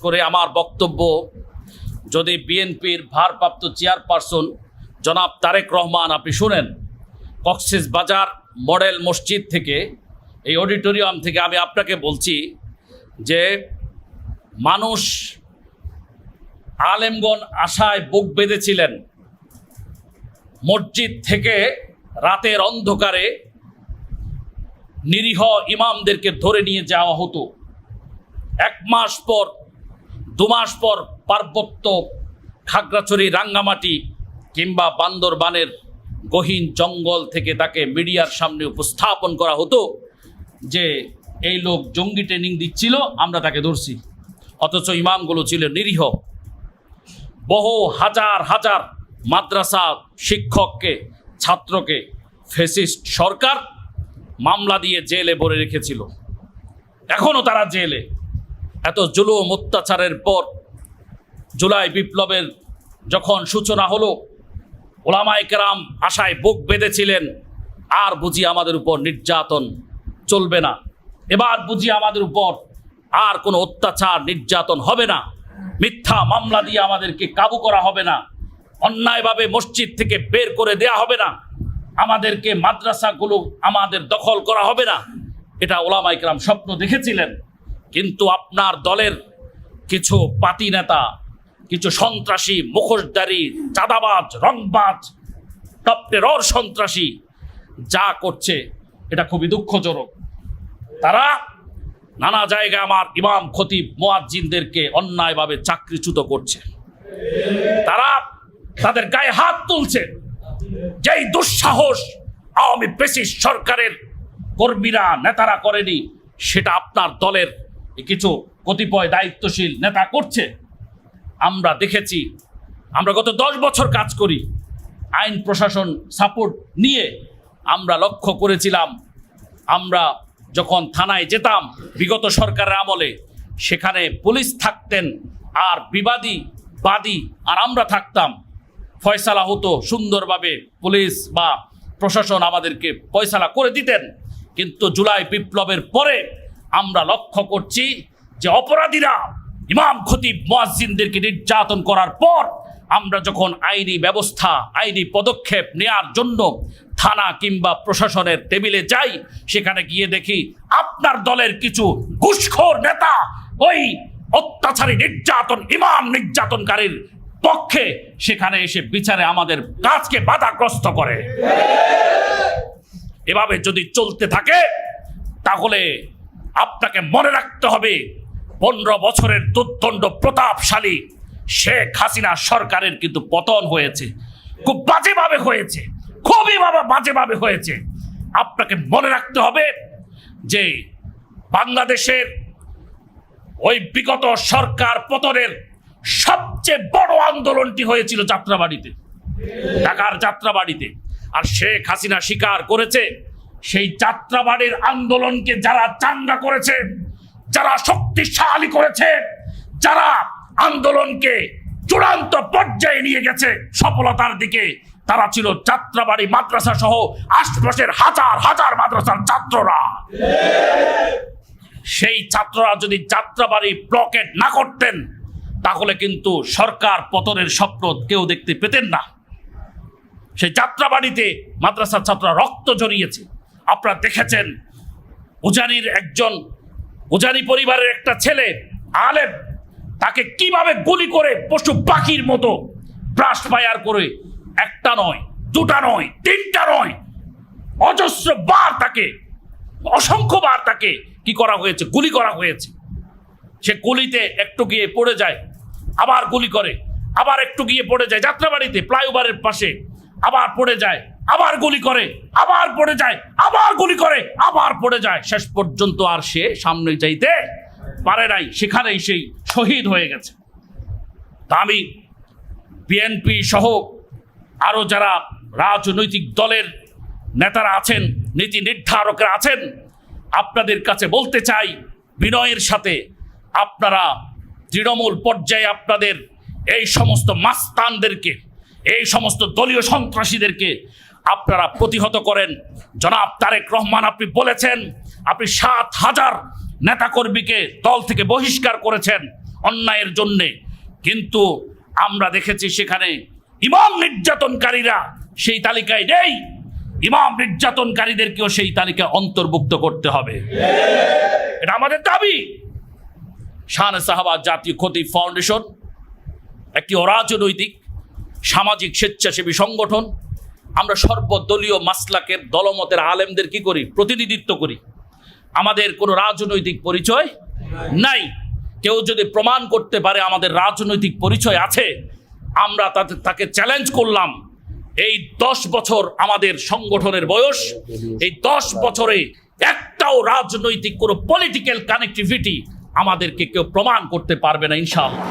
করে আমার বক্তব্য। যদি বিএনপির ভারপ্রাপ্ত চেয়ারপারসন জনাব তারেক রহমান, আপনি শুনেন, কক্সেস বাজার মডেল মসজিদ থেকে, এই অডিটোরিয়াম থেকে আমি আপনাকে বলছি যে মানুষ আলেমগণ আশায় বুক বেঁধেছিলেন। মসজিদ থেকে রাতের অন্ধকারে নিরীহ ইমামদেরকে ধরে নিয়ে যাওয়া হতো। এক মাস পর দু মাস পর পার্বত্য খাগড়াছড়ি, রাঙ্গামাটি কিংবা বান্দরবানের গহীন জঙ্গল থেকে তাকে মিডিয়ার সামনে উপস্থাপন করা হতো যে এই লোক জঙ্গি ট্রেনিং দিচ্ছিল, আমরা তাকে ধরছি। অথচ ইমামগুলো ছিল নিরীহ। বহু হাজার হাজার মাদ্রাসা শিক্ষককে, ছাত্রকে, ফেসিস্ট সরকার মামলা দিয়ে জেলে ভরে রেখেছিল। এখনও তারা জেলে। এত জুলুম অত্যাচারের পর জুলাই বিপ্লবের যখন সূচনা হলো ওলামাই কেরাম আশায় বুক বেঁধেছিলেন, আর বুঝি আমাদের উপর নির্যাতন চলবে না। এবার বুঝি আমাদের উপর আর কোনো অত্যাচার, নির্যাতন হবে না। মিথ্যা মামলা দিয়ে আমাদেরকে কাবু করা হবে না। অন্যায়ভাবে মসজিদ থেকে বের করে দেয়া হবে না। আমাদেরকে মাদ্রাসাগুলো আমাদের দখল করা হবে না। এটা ওলামাইকরাম স্বপ্ন দেখেছিলেন। কিন্তু আপনার দলের কিছু পাতি নেতা, কিছু সন্ত্রাসী, মুখোশধারী, চাঁদাবাজ, রংবাজ টপটেরর সন্ত্রাসী যা করছে, এটা খুবই দুঃখজনক। তারা নানা জায়গায় আমার ইমাম, খতিব, মোয়াজ্জিনদেরকে অন্যায়ভাবে চাকরিচ্যুত করছে। তারা তাদের গায়ে হাত তুলছে। যেই দুঃসাহস আওয়ামী পেশিস সরকারের কর্মীরা, নেতারা করেনি, সেটা আপনার দলের কিছু কতিপয় দায়িত্বশীল নেতা করছে। আমরা দেখেছি, আমরা গত দশ বছর কাজ করি, আইন, প্রশাসন সাপোর্ট নিয়ে আমরা লক্ষ্য করেছিলাম, আমরা যখন থানায় যেতাম, বিগত সরকারের আমলে, সেখানে পুলিশ থাকতেন আর বিবাদী, বাদী আর আমরা থাকতাম। ফয়সালা হতো, সুন্দরভাবে পুলিশ বা প্রশাসন আমাদেরকে ফয়সালা করে দিতেন। কিন্তু জুলাই বিপ্লবের পরে আমরা লক্ষ্য করছি যে অপরাধীরা ইমাম খতিব মোয়াজ্জিনদেরকে নির্যাতন করার পর আমরা যখন আইনি ব্যবস্থা, আইনি পদক্ষেপ নেয়ার জন্য থানা কিংবা প্রশাসনের টেবিলে যাই, সেখানে গিয়ে দেখি আপনার দলের কিছু ঘুষখোর নেতা ওই অত্যাচারী নির্যাতন, ইমাম নির্যাতনকারীর পক্ষে সেখানে এসে বিচারে আমাদের কাজকে বাধাগ্রস্ত করে। এভাবে যদি চলতে থাকে, তাহলে আপনাকে মনে রাখতে হবে, পনেরো বছরের দুর্দণ্ড প্রতাপশালী শেখ হাসিনা সরকারের কিন্তু পতন হয়েছে। খুব বাজেভাবে হয়েছে, খুবই বাবা বাজেভাবে হয়েছে। আপনাকে মনে রাখতে হবে যে বাংলাদেশের ওই বিগত সরকার পতনের সবচেয়ে বড় আন্দোলনটি হয়েছিল যাত্রাবাড়িতে, ঢাকার যাত্রাবাড়িতে। আর শেখ হাসিনা স্বীকার করেছে সেই যাত্রাবাড়ির আন্দোলনকে যারা চাঙ্গা করেছে, যারা শক্তিশালী করেছে, যারা আন্দোলনকে চূড়ান্ত পর্যায়ে নিয়ে গেছে সফলতার দিকে, তারা ছিল যাত্রাবাড়ি মাদ্রাসা সহ আশপাশের হাজার হাজার মাদ্রাসার ছাত্ররা। সেই ছাত্ররা যদি যাত্রাবাড়ি ব্লকেট না করতেন, তাহলে কিন্তু সরকার পতনের স্বপ্ন কেউ দেখতে পেতেন না। সেই যাত্রাবাড়িতে মাদ্রাসার ছাত্ররা রক্ত জড়িয়েছে আপনারা দেখেছেন, উজানির একজন, উজানি পরিবারের একটা ছেলে, আলেম, তাকে কীভাবে গুলি করে পশু পাখির মতো ব্রাশ ফায়ার করে, একটা নয়, দুটা নয়, তিনটা নয়, অজস্র বার তাকে, অসংখ্য বার তাকে কি করা হয়েছে, গুলি করা হয়েছে। সে গুলিতে একটু গিয়ে পড়ে যায়, আবার গুলি করে, আবার একটু গিয়ে পড়ে যায়। যাত্রাবাড়িতে, ফ্লাইওভারের পাশে আবার পড়ে যায়, আবার গুলি করে, আবার পড়ে যায়, আবার গুলি করে, আবার পড়ে যায়। শেষ পর্যন্ত আর সে সামনে যাইতে পারে নাই, সেখানেই সেই শহীদ হয়ে গেছে। তা আমি বিএনপি সহ আরও যারা রাজনৈতিক দলের নেতারা আছেন, নীতি নির্ধারকরা আছেন, আপনাদের কাছে বলতে চাই, বিনয়ের সাথে আপনারা তৃণমূল পর্যায়ে আপনাদের এই সমস্ত মাস্তানদেরকে এই সমস্ত দলীয় সন্ত্রাসীদেরকে আপনারা প্রতিহত করেন। জনাব তারেক রহমান, আপনি বলেছেন, আপনি সাত হাজার নেতাকর্মীকে দল থেকে বহিষ্কার করেছেন অন্যায়ের জন্যে। কিন্তু আমরা দেখেছি সেখানে ইমাম নির্যাতনকারীরা সেই তালিকায় নেই। ইমাম নির্যাতনকারীদেরকেও সেই তালিকায় অন্তর্ভুক্ত করতে হবে। এটা আমাদের দাবি। শান সাহাবা জাতীয় ক্ষতি ফাউন্ডেশন, একটি অরাজনৈতিক সামাজিক স্বেচ্ছাসেবী সংগঠন। আমরা সর্বদলীয় মাসলাকের দলমতের আলেমদের কি করি? প্রতিনিধিত্ব করি। আমাদের কোনো রাজনৈতিক পরিচয় নাই। কেউ যদি প্রমাণ করতে পারে আমাদের রাজনৈতিক পরিচয় আছে, আমরা তাতে, তাকে চ্যালেঞ্জ করলাম। এই দশ বছর আমাদের সংগঠনের বয়স, এই দশ বছরে একটাও রাজনৈতিক কোনো পলিটিক্যাল কানেক্টিভিটি আমাদেরকে কেউ প্রমাণ করতে পারবে না, ইনশাআল্লাহ।